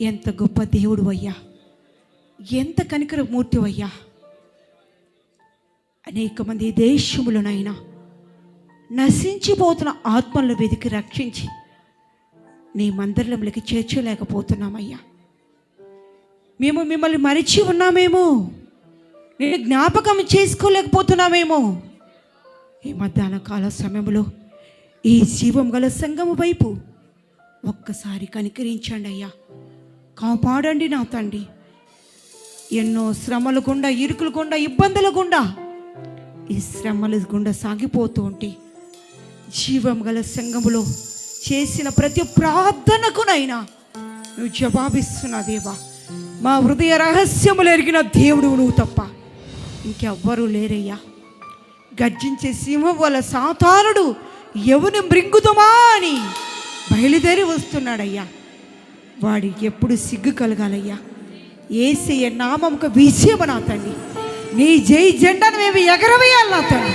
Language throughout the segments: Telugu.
ఎంత గొప్ప దేవుడు అయ్యా ఎంత కనికర మూర్తి అయ్యా అనేక మంది దేశములనైనా నశించిపోతున్న ఆత్మలను వెతికి రక్షించి నీ మందిరంలోకి చేర్చలేకపోతున్నామయ్యా. మేము మిమ్మల్ని మరిచి ఉన్నామేమో. నేను జ్ఞాపకం చేసుకోలేకపోతున్నామేమో. ఈ మధ్యాహ్న కాల సమయంలో ఈ జీవం గల సంగము వైపు ఒక్కసారి కనికరించండి అయ్యా. కాపాడండి నా తండ్రి. ఎన్నో శ్రమలు గుండా ఇరుకులు గుండా ఇబ్బందుల గుండా ఈ శ్రమల గుండా సాగిపోతూ ఉంటే జీవం గల సంఘములో చేసిన ప్రతి ప్రార్థనకునైనా నువ్వు జవాబిస్తున్నా దేవా. మా హృదయ రహస్యములు ఎరిగిన దేవుడు నువ్వు తప్ప ఇంకెవ్వరూ లేరయ్యా. గర్జించే సింహం వల్ల సాతానుడు ఎవని మృంగుదమా అని బయలుదేరి వస్తున్నాడయ్యా. వాడికి ఎప్పుడు సిగ్గు కలగాలయ్యా. ఏసయ్య నామముక విజయము నా తండ్రి నీ జై జెండాను మేము ఎగరవేయాలి నా తండ్రి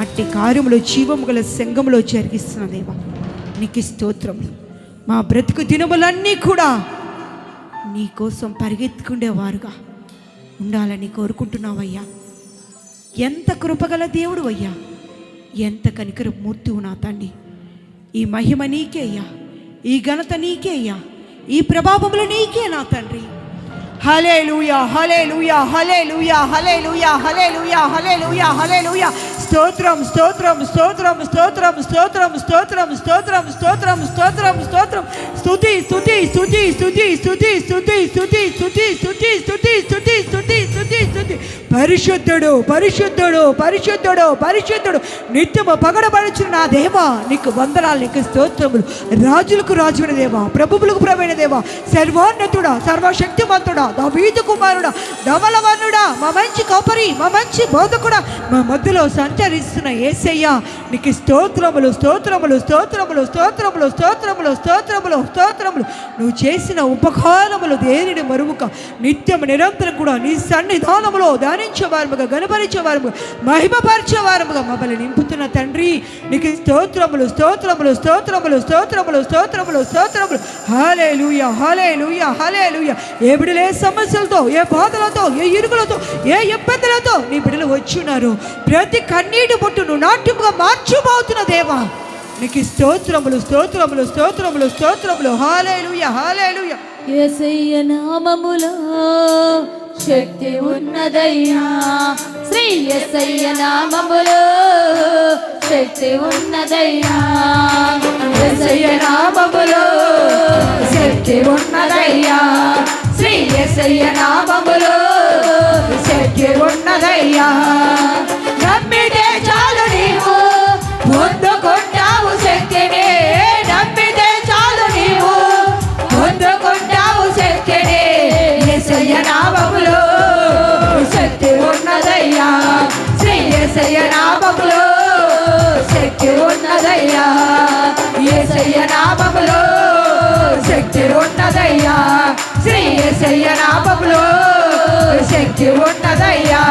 అట్టి కార్యములో జీవము గల సంఘములో జరిగిస్తున్న దేవా నీకు స్తోత్రం మా బ్రతుకు దినములన్నీ కూడా నీ కోసం పరిగెత్తుకుండేవారుగా. ఉండాలని కోరుకుంటున్నావయ్యా. ఎంత కృపగల దేవుడు అయ్యా. ఎంత కనికర మూర్తివు నా తండ్రి ఈ మహిమ నీకే అయ్యా. ఈ ఘనత నీకే అయ్యా. ఈ ప్రభావములు నీకే నా తండ్రి. హలే హలేలుయా హలే హలేలుయా హలే హలేలుయా హలేలుయా హలే హలే హలే స్తోత్రం స్తోత్రం స్తోత్రం స్తోత్రం స్తోత్రం స్తోత్రం స్తోత్రం స్తోత్రం స్తోత్రం స్తోత్రం స్తుతి స్తుతి స్తుతి స్తుతి స్తుతి స్తుతి స్తుతి స్తుతి స్తుతి స్తుతి స్తుతి స్తుతి స్తుతి స్తుతి పరిశుద్ధుడు పరిశుద్ధుడు పరిశుద్ధుడు పరిశుద్ధుడు నిత్యము పగడబడుచున్న నా దేవా నీకు వందనాలు నీకు స్తోత్రములు రాజులకు రాజుడి దేవా ప్రభువులకు ప్రవీణ దేవా సర్వోన్నతుడా సర్వశక్తిమంతుడా దావీదు కుమారుడా ధవలవన్నుడా మా మంచి కాపరి మా మంచి బోధకుడా మా మధ్యలో సంచరిస్తున్న ఏసయ్యా నీకు స్తోత్రములు స్తోత్రములు స్తోత్రములు స్తోత్రములు స్తోత్రములు స్తోత్రములు స్తోత్రములు. నువ్వు చేసిన ఉపకారములు దేనిని మరువుక నిత్యం నిరంతరం కూడా నీ సన్నిధానములో ధ్యానించేవారముగా మహిమపరిచే మహిమపరిచేవారముగా మమ్మల్ని నింపుతున్న తండ్రి. నీకు స్తోత్రములు స్తోత్రములు స్తోత్రములు స్తోత్రములు స్తోత్రములు స్తోత్రములు. హాలే లూయ హాలే లూయ హాలే లూయ ఏ బిడలే సమస్యలతో ఏ బాధలతో ఏ ఇరుగులతో ఏ ఇబ్బందులతో నీ బిడ్డలు వచ్చున్నారు. ప్రతి కన్నీటి బొట్టును నాట్యముగా మార్చుబోతున్న దేవా నీకు స్తోత్రములు స్తోత్రములు స్తోత్రములు స్తోత్రములు. హాలేలుయ హాలేలుయ. హాలే లూయ యేసయ్య నామములో శక్తి ఉన్నదయ్యా. శ్రీ యేసయ్య నామములో శక్తి ఉన్నదయ్యా. యేసయ్య నామములో శక్తి ఉన్నదయ్యా. శ్రీ యేసయ్య నామములో శక్తి ఉన్నదయ్యా. செங்கி உன்னதையா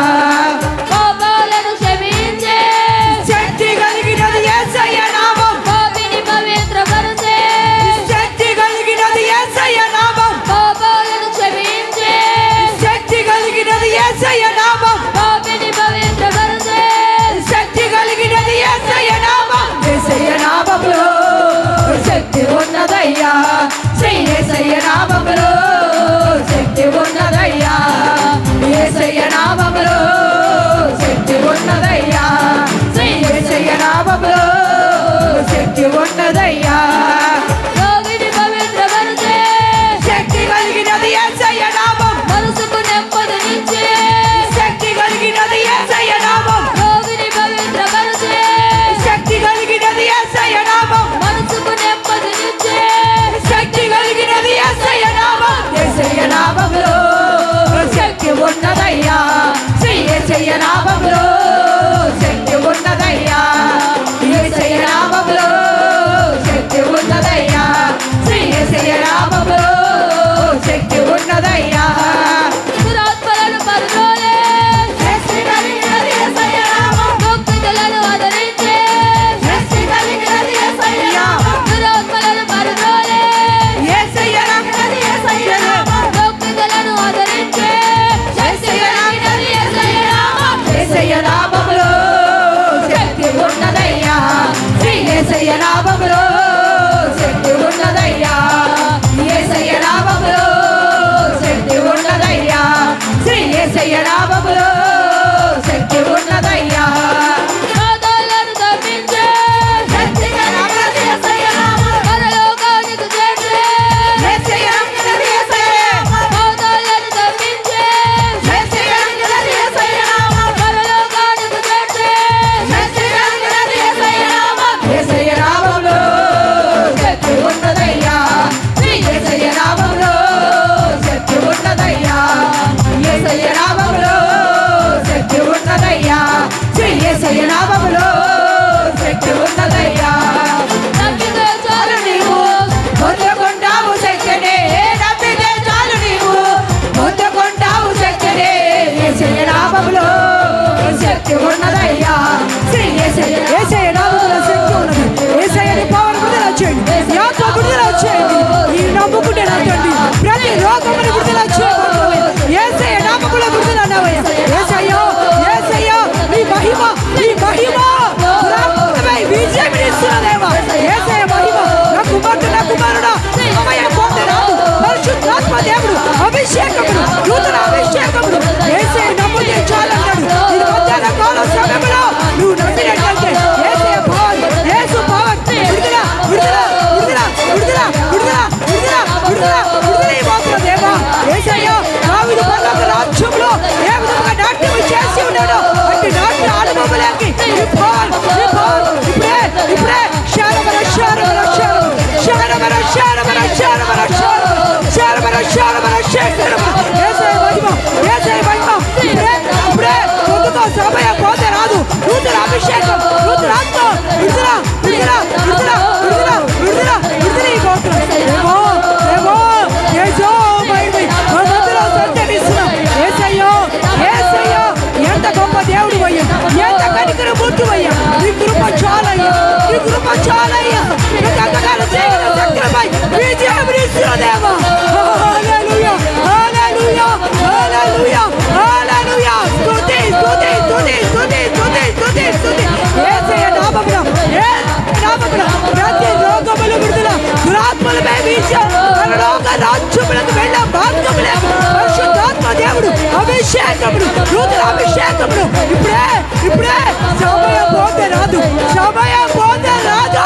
రాజ్యములకు వెళ్ళ మార్గములకు పరిశుద్ధాత్మ దేవుడు అభిషేకముడు నూతన అభిషేకముడు. ఇప్పుడే ఇప్పుడే సమయం పోతే రాదు సమయం పోతే రాదు.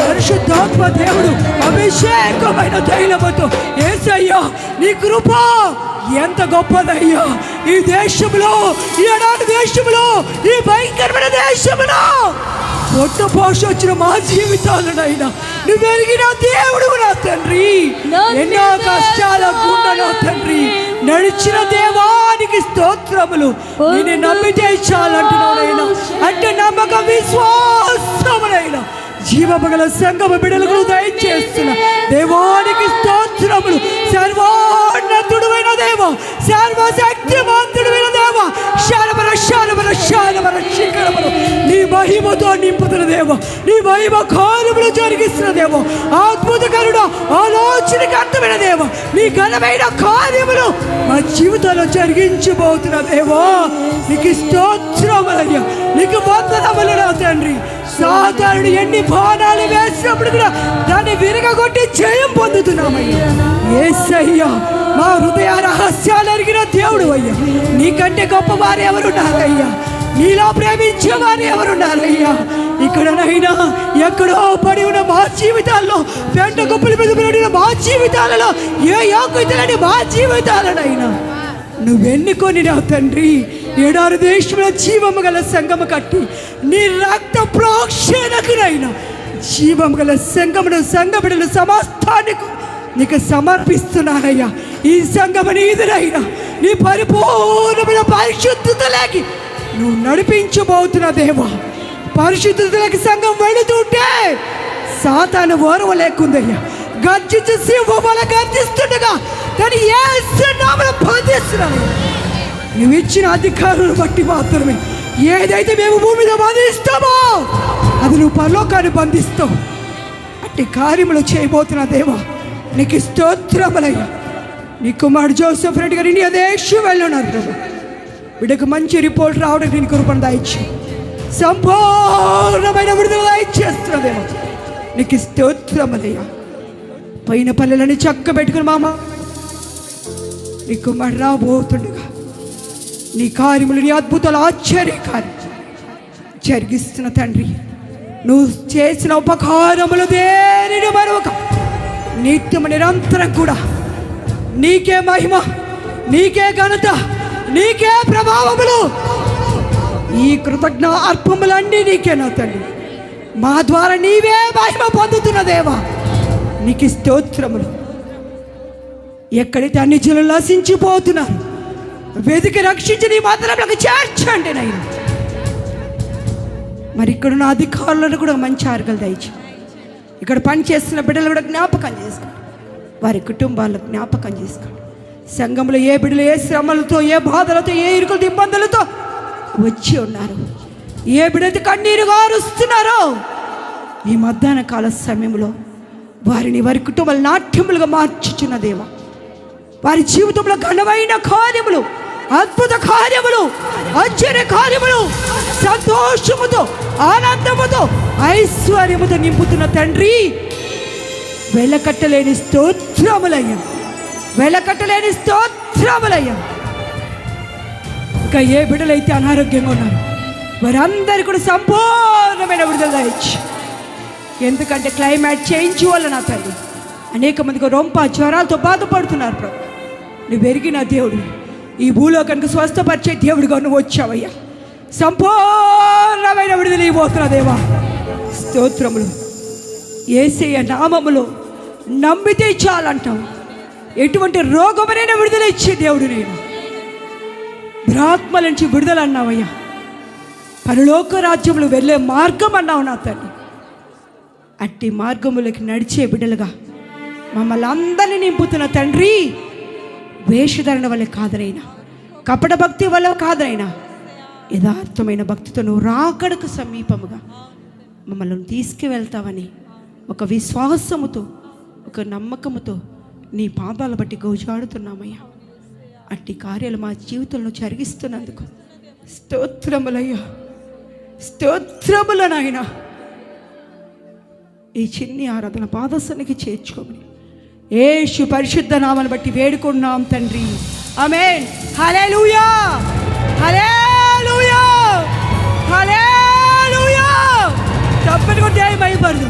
పరిశుద్ధాత్మ దేవుడు అభిషేకమైన తైలముతో ఏసయ్యా నీ కృప ఎంత గొప్పదయ్యా. ఈ దేశంలో ఈ ఎడారి దేశంలో ఈ భయంకరమైన దేశంలో పొట్ట పోష వచ్చిన మా జీవితాలనైనా నువ్వు ఎరిగిన దేవుడు నా తండ్రి. ఎన్నో కష్టాల గుండె నా తండ్రి. నడిచిన దేవానికి స్తోత్రములు. నేను నమ్మితే చాలంటున్నానైనా అంటే నమ్మకం విశ్వాసమునైనా. జీవమగల సంగమ బిడలకు దయచేస్తున్న దేవానికి స్తోత్రములు. సర్వోన్నతుడువైన దేవ సర్వశక్తిమంతుడువైన దేవ శాలమర శాలమర శాలమర శిఖరములు నీ మహిమతో నింపుతున్న దేవ నీ మహిమ కార్యములు జరిగిస్తున్న దేవ అద్భుతకరుడ ఆలోచనకి అర్థమైన దేవ నీ ఘనమైన కార్యములు మా జీవితంలో జరిగించబోతున్న దేవా. నీకు స్తోత్రములయ్యా నీకు వందనములు తండ్రి. సాధారణ ఎన్ని బాణాలు వేసినప్పుడు కూడా దాన్ని విరగగొట్టి జయం పొందుతున్నామయ్యా. ఏసయ్యా మా హృదయ రహస్యాలు అరిగిన దేవుడు అయ్యా. నీకంటే గొప్ప వారు ఎవరున్నారయ్యా? నీలో ప్రేమించే వారు ఎవరున్నారయ్యా? ఇక్కడనైనా ఎక్కడో పడి ఉన్న మా జీవితాల్లో పెంట కుప్పలు మీద పడిన మా జీవితాలలో ఏ యోగ్యతలని మా జీవితాలనైనా. నువ్వెన్నుకొని నా తండ్రి? ఏడారు దేశంలో జీవము గల సంగము కట్టి నీ రక్త ప్రోక్షణకునైనా జీవము గల సంగమును సంగముడు సమస్తానికి నీకు సమర్పిస్తున్నానయ్యా. ఈ సంగమ నీదునైనా నీ పరిపూర్ణమైన పరిశుద్ధతలోకి నువ్వు నడిపించబోతున్న దేవా. పరిశుద్ధతలకి సంఘం వెళుతుంటే సాతాను ఓరవ లేకుందయ్యా. గర్జించి సింహం గర్జిస్తుండగా దాన్ని ఏ నామను బంధిస్తున్నాను నువ్వు ఇచ్చిన అధికారులను బట్టి మాత్రమే. ఏదైతే మేము భూమి మీద బంధిస్తామో అది నువ్వు పరలోకాన్ని బంధిస్తావు. అట్టి కార్యములు చేయబోతున్న దేవా నీకు స్తోత్రములయ్యా. నీ కుమారుడు జోసెఫ్ రెడ్డి గారు ఇండియా దేశం వెళ్ళున్నారు ప్రభు. వీడికి మంచి రిపోర్ట్ రావడం నేను కృపణ దాయిచ్చు సంపూర్ణమైన విడుదల దాయిచ్చేస్తున్నదేమో నీకు స్తోత్రములయ్యా. పైన పల్లెలని చక్క పెట్టుకుని మామ నీ కుమారుడు రాబోతుండగా నీ కార్యములు నీ అద్భుతాలు ఆశ్చర్య కార్యం. జరిగిస్తున్న తండ్రి నువ్వు చేసిన ఉపకారములు దేనిని మరొక నిత్యము నిరంతరం కూడా నీకే మహిమ నీకే ఘనత నీకే ప్రభావములు. ఈ కృతజ్ఞ అర్పములన్నీ నీకే నా తండ్రి. మా ద్వారా నీవే మహిమ పొందుతున్న దేవా. నీకు స్తోత్రములు. ఎక్కడైతే అన్ని జనులు నశించిపోతున్నారు వెతికి రక్షించి నీ మాత్రంలోకి చేర్చండి నేను. మరి ఇక్కడున్న అధికారులను కూడా మంచి ఆర్గలు దయచి. ఇక్కడ పని చేస్తున్న బిడ్డలు కూడా జ్ఞాపకం చేసుకోండి వారి కుటుంబాలను జ్ఞాపకం చేసుకోండి సంఘంలో ఏ బిడ్డలు ఏ శ్రమలతో ఏ బాధలతో ఏ ఇరుకులతో ఇబ్బందులతో వచ్చి ఉన్నారు. ఏ బిడ్డది కన్నీరు గారుస్తున్నారో ఈ మధ్యాహ్న కాల సమయంలో వారిని వారి కుటుంబాల నాట్యములుగా మార్చుచున్న దేవా. వారి జీవితంలో ఘనమైన కార్యములు అద్భుత కార్యములు ఆశ్చర్య కార్యములు సంతోషముతో ఆనందముతో ఐశ్వర్యముతో నింపుతున్న తండ్రి. వెలకట్టలేని స్తోత్రములయ్యం. వెలకట్టలేని స్తోత్రములయ్యం. ఇంకా ఏ బిడ్డలైతే అనారోగ్యంగా ఉన్నారు వారందరూ కూడా సంపూర్ణమైన విడుదల దయచ్చు ఎందుకంటే క్లైమేట్ చేంజ్ వల్ల నా తల్లి అనేక మందికి రొంప జ్వరాలతో బాధపడుతున్నారు ప్రభు. నువ్వు ఎరిగిన దేవుడు ఈ భూలోకానికి స్వస్థపరిచే దేవుడిగా నువ్వు వచ్చావయ్యా. సంపూర్ణమైన విడుదల ఇవ్వబోతున్నా దేవా. స్తోత్రములు. ఏసయ్య నామములో నమ్మితే చాలంటావు. ఎటువంటి రోగమైన విడుదల ఇచ్చే దేవుడు నేను. భ్రాత్మ నుంచి విడుదల అన్నావయ్యా. పరలోక రాజ్యములు వెళ్ళే మార్గం అన్నావు నా తల్లి. అట్టి మార్గములకి నడిచే బిడ్డలుగా మమ్మల్ని అందరినీ నింపుతున్న తండ్రి వేషధరణ వల్ల కాదనైనా కపట భక్తి వల్ల కాదనైనా యథార్థమైన భక్తితో నువ్వు రాకడకు సమీపముగా మమ్మల్ని తీసుకువెళ్తావని ఒక విశ్వాసముతో ఒక నమ్మకముతో నీ పాదాలు బట్టి గోజాడుతున్నామయ్యా. అట్టి కార్యాలు మా జీవితంలో జరిగిస్తున్నందుకు స్తోత్రములయ్యా. స్తోత్రములనైనా ఈ చిన్ని ఆరాధన పాదస్సనికి చేర్చుకోమని ఏషు పరిశుద్ధ నామని బట్టి వేడుకున్నాం తండ్రి. అమేన్ హలే లూయా హలే లూయా హలే లూయా తప్పని కొట్టే భయపడదు